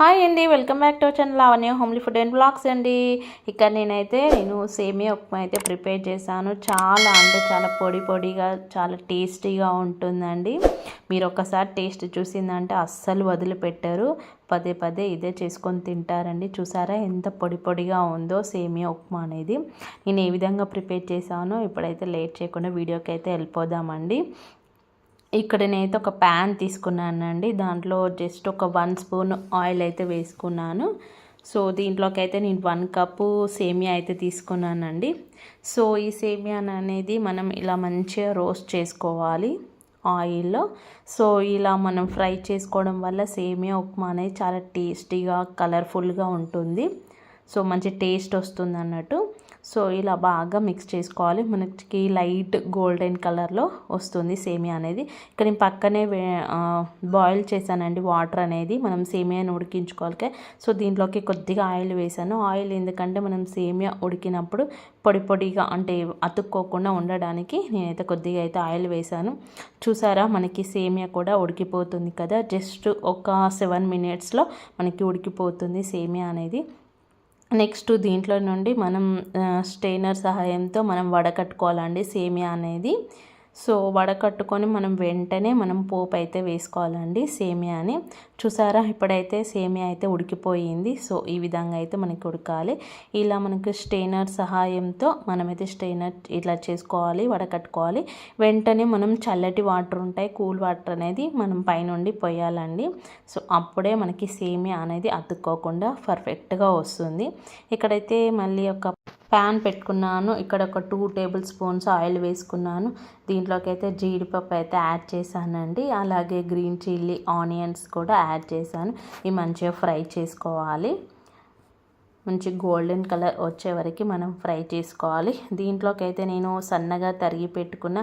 Hi అండి welcome back to channel అవన్నీ homely food and blogs అండి ఇక్కడ నేనైతే నేను సేమియా ఉప్మా అయితే ప్రిపేర్ చేశాను. చాలా అంటే చాలా పొడి పొడిగా చాలా టేస్టీగా ఉంటుందండి. మీరు ఒకసారి టేస్ట్ చూసిందంటే అస్సలు వదిలిపెట్టారు. పదే పదే ఇదే చేసుకొని తింటారండి. చూసారా ఎంత పొడి పొడిగా ఉందో సేమియా ఉప్మా అనేది. నేను ఏ విధంగా ప్రిపేర్ చేశానో ఇప్పుడైతే లేట్ చేయకుండా వీడియోకి అయితే వెళ్ళిపోదామండి. ఇక్కడ నేనైతే ఒక ప్యాన్ తీసుకున్నానండి. దాంట్లో జస్ట్ ఒక వన్ స్పూన్ ఆయిల్ అయితే వేసుకున్నాను. సో దీంట్లోకి అయితే నేను వన్ కప్పు సేమియా అయితే తీసుకున్నానండి. సో ఈ సేమియా అనేది మనం ఇలా మంచిగా రోస్ట్ చేసుకోవాలి ఆయిల్లో. సో ఇలా మనం ఫ్రై చేసుకోవడం వల్ల సేమియా ఉప్మా అనేది చాలా టేస్టీగా కలర్ఫుల్గా ఉంటుంది. సో మంచి టేస్ట్ వస్తుంది అన్నట్టు సో ఇలా బాగా మిక్స్ చేసుకోవాలి. మనకి లైట్ గోల్డెన్ కలర్లో వస్తుంది సేమియా అనేది. ఇక్కడ నేను పక్కనే బాయిల్ చేశానండి వాటర్ అనేది. మనం సేమియాని ఉడికించుకోవాలి సో దీంట్లోకి కొద్దిగా ఆయిల్ వేసాను ఆయిల్ ఎందుకంటే మనం సేమియా ఉడికినప్పుడు పొడి పొడిగా అంటే అతుక్కోకుండా ఉండడానికి నేనైతే కొద్దిగా అయితే ఆయిల్ వేసాను చూసారా? మనకి సేమియా కూడా ఉడికిపోతుంది కదా. జస్ట్ ఒక సెవెన్ మినిట్స్లో మనకి ఉడికిపోతుంది సేమియా అనేది. నెక్స్ట్ దీంట్లో నుండి మనం స్టెయినర్ సహాయంతో మనం వడకట్టుకోవాలండి సేమియా అనేది. సో వడకట్టుకొని మనం వెంటనే మనం పోపు అయితే వేసుకోవాలండి సేమియాని చూసారా ఇప్పుడైతే సేమియా అయితే ఉడికిపోయింది. సో ఈ విధంగా అయితే మనకి ఉడకాలి. ఇలా మనకి స్టెయినర్ సహాయంతో మనమైతే స్టెయినర్ ఇట్లా చేసుకోవాలి వడకట్టుకోవాలి వెంటనే మనం చల్లటి వాటర్ ఉంటాయి కూల్ వాటర్ అనేది మనం పైనుండి పోయాలండి. సో అప్పుడే మనకి సేమియా అనేది అతుక్కోకుండా పర్ఫెక్ట్గా వస్తుంది. ఇక్కడైతే మళ్ళీ ఒక ప్యాన్ పెట్టుకున్నాను. ఇక్కడ ఒక టూ టేబుల్ స్పూన్స్ ఆయిల్ వేసుకున్నాను. దీంట్లోకి అయితే జీడిపప్పు అయితే యాడ్ చేశానండి. అలాగే గ్రీన్ చిల్లీ ఆనియన్స్ కూడా యాడ్ చేశాను. ఇవి మంచిగా ఫ్రై చేసుకోవాలి. మంచి గోల్డెన్ కలర్ వచ్చే వరకు మనం ఫ్రై చేసుకోవాలి. దీంట్లోకి అయితే నేను సన్నగా తరిగి పెట్టుకున్న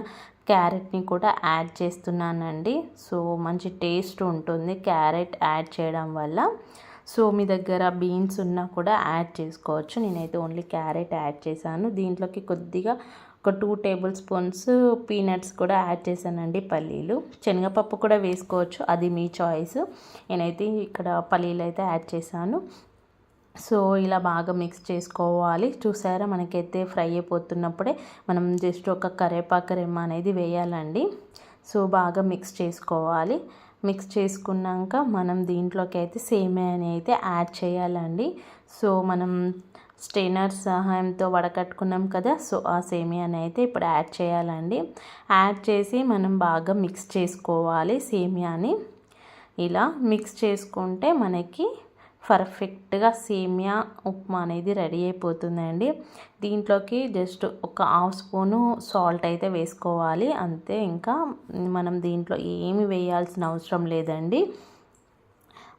క్యారెట్ని కూడా యాడ్ చేస్తున్నానండి. సో మంచి టేస్ట్ ఉంటుంది క్యారెట్ యాడ్ చేయడం వల్ల. సో మీ దగ్గర బీన్స్ ఉన్నా కూడా యాడ్ చేసుకోవచ్చు. నేనైతే ఓన్లీ క్యారెట్ యాడ్ చేశాను. దీంట్లోకి కొద్దిగా ఒక టూ టేబుల్ స్పూన్స్ పీనట్స్ కూడా యాడ్ చేశానండి పల్లీలు. శనగపప్పు కూడా వేసుకోవచ్చు. అది మీ చాయిస్. నేనైతే ఇక్కడ పల్లీలు అయితే యాడ్ చేశాను. సో ఇలా బాగా మిక్స్ చేసుకోవాలి. చూసారా మనకైతే ఫ్రై అయిపోతున్నప్పుడే మనం జస్ట్ ఒక కరేపాకు రెమ్మ అనేది వేయాలండి. సో బాగా మిక్స్ చేసుకోవాలి. మిక్స్ చేసుకున్నాక మనం దీంట్లోకి అయితే సేమియాని అయితే యాడ్ చేయాలండి. సో మనం స్టెయినర్ సహాయంతో వడకట్టుకున్నాం కదా సో ఆ సేమియాని అయితే ఇప్పుడు యాడ్ చేయాలండి. యాడ్ చేసి మనం బాగా మిక్స్ చేసుకోవాలి సేమియాని. ఇలా మిక్స్ చేసుకుంటే మనకి పర్ఫెక్ట్గా సేమియా ఉప్మా అనేది రెడీ అయిపోతుందండి. దీంట్లోకి జస్ట్ ఒక హాఫ్ స్పూను సాల్ట్ అయితే వేసుకోవాలి. అంతే ఇంకా మనం దీంట్లో ఏమి వేయాల్సిన అవసరం లేదండి.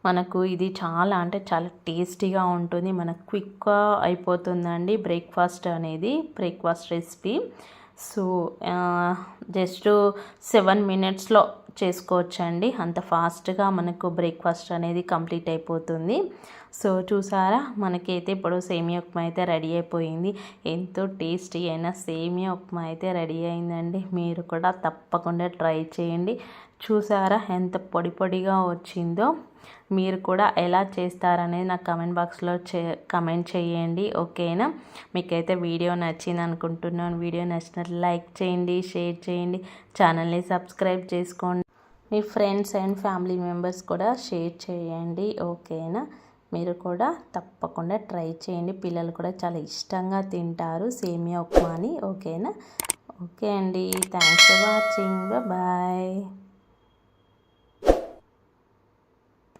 మనకు ఇది చాలా అంటే చాలా టేస్టీగా ఉంటుంది. మనకు క్విక్గా అయిపోతుందండి బ్రేక్ఫాస్ట్ అనేది breakfast recipe. So just seven మినిట్స్లో చేసుకోవచ్చండి. అంత ఫాస్ట్గా మనకు బ్రేక్ఫాస్ట్ అనేది కంప్లీట్ అయిపోతుంది. సో చూసారా? మనకైతే ఇప్పుడు సేమియా ఉప్మా అయితే రెడీ అయిపోయింది. ఎంతో టేస్టీ అయిన సేమియా ఉప్మా అయితే రెడీ అయిందండి. మీరు కూడా తప్పకుండా ట్రై చేయండి. చూసారా? ఎంత పొడి పొడిగా వచ్చిందో. మీరు కూడా ఎలా చేస్తారనేది నాకు కమెంట్ బాక్స్లో చే కమెంట్ చేయండి. ఓకేనా? మీకైతే వీడియో నచ్చింది అనుకుంటున్నాను. వీడియో నచ్చినట్లు లైక్ చేయండి షేర్ చేయండి. ఛానల్ని సబ్స్క్రైబ్ చేసుకోండి. మీ ఫ్రెండ్స్ అండ్ ఫ్యామిలీ మెంబర్స్ కూడా షేర్ చేయండి ఓకేనా? మీరు కూడా తప్పకుండా ట్రై చేయండి. పిల్లలు కూడా చాలా ఇష్టంగా తింటారు. సేమియా ఉప్మాని ఓకేనా? ఓకే అండి. Thanks for watching. బాయ్.